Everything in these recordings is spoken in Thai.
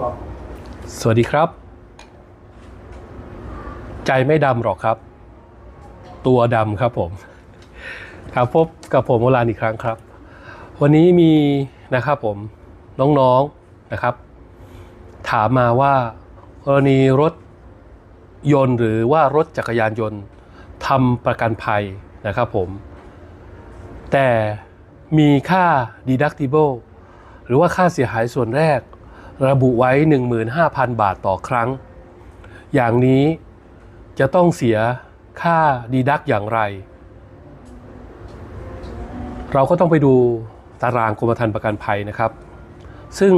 บอกสวัสดีครับ ใจไม่ดำหรอกครับ ตัวดำครับผมครับพบกับผมโอลานอีกครั้งครับ วันนี้มีนะครับผมน้องๆนะครับ ถามมาว่ากรณีรถยนต์หรือว่ารถจักรยานยนต์ทำประกันภัยนะครับผม แต่มีค่า deductible หรือว่าค่าเสียหายส่วนแรก ระบุไว้ 15,000 บาทต่อครั้ง อย่างนี้จะต้องเสียค่าดีดักอย่างไร เราก็ต้องไปดูตารางกรมธรรม์ประกันภัยนะครับ ซึ่ง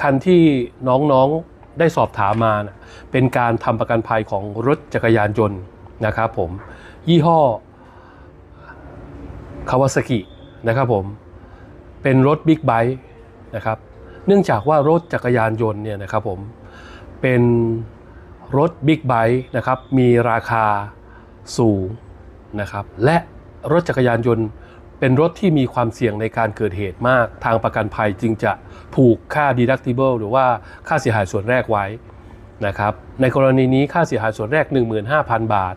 คันที่น้องๆได้สอบถามมานะเป็นการทำประกันภัยของรถจักรยานยนต์นะครับผม ยี่ห้อคาวาซากินะครับผม เป็นรถบิ๊กไบค์นะครับ เนื่องจากว่ารถจักรยานยนต์เนี่ยนะครับผมเป็นรถบิ๊กไบค์นะครับมีราคาสูงนะครับและรถจักรยานยนต์เป็นรถที่มีความเสี่ยงในการเกิดเหตุมาก ทางประกันภัยจึงจะผูกค่า deductible หรือว่าค่าเสียหายส่วนแรกไว้นะครับในกรณีนี้ค่าเสียหายส่วนแรก 15,000 บาท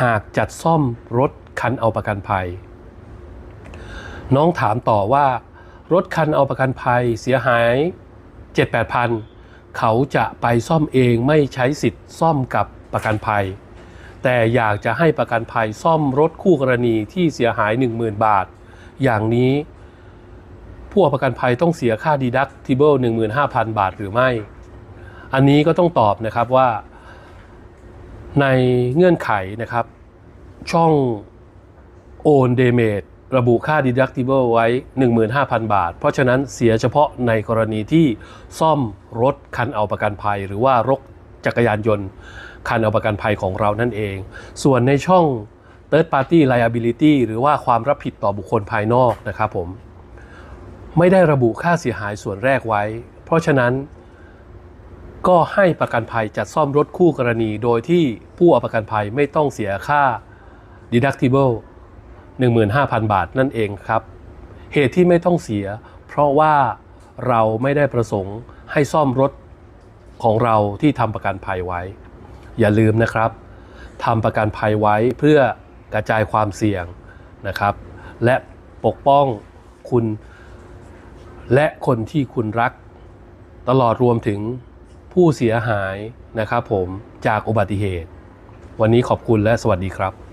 หากจัดซ่อมรถคันเอาประกันภัย น้องถามต่อว่า รถคันเอาประกันภัยเสียหาย 7-8พันเขาจะไปซ่อมเองไม่ใช้สิทธิ์ซ่อมกับประกันภัย แต่อยากจะให้ประกันภัยซ่อมรถคู่กรณีที่เสียหาย 10,000 บาท อย่างนี้ ผู้เอาประกันภัยต้องเสียค่า deductible 15,000 บาทหรือไม่ อันนี้ก็ต้องตอบนะครับว่า ในเงื่อนไขนะครับ ช่อง own damage ระบุค่า deductible ไว้ 15,000 บาท เพราะฉะนั้นเสียเฉพาะในกรณีที่ซ่อมรถคันเอาประกันภัย หรือว่ารถจักรยานยนต์ คันเอาประกันภัยของเรานั่นเอง ส่วนในช่อง third party liability หรือว่าความรับผิดต่อบุคคลภายนอกนะครับผม ไม่ได้ระบุค่าเสียหายส่วนแรกไว้ เพราะฉะนั้นก็ให้ประกันภัยจัดซ่อมรถคู่กรณี โดยที่ผู้เอาประกันภัยไม่ต้องเสียค่า deductible 15,000 บาทนั่นเองครับ เหตุที่ไม่ต้องเสีย เพราะว่าเราไม่ได้ประสงค์ให้ซ่อมรถของเราที่ทำประกันภัยไว้ อย่าลืมนะครับทำประกันภัยไว้เพื่อกระจายความเสี่ยงนะครับ และปกป้องคุณ และคนที่คุณรัก ตลอดรวมถึงผู้เสียหายนะครับผมจากอุบัติเหตุ วันนี้ขอบคุณและสวัสดีครับ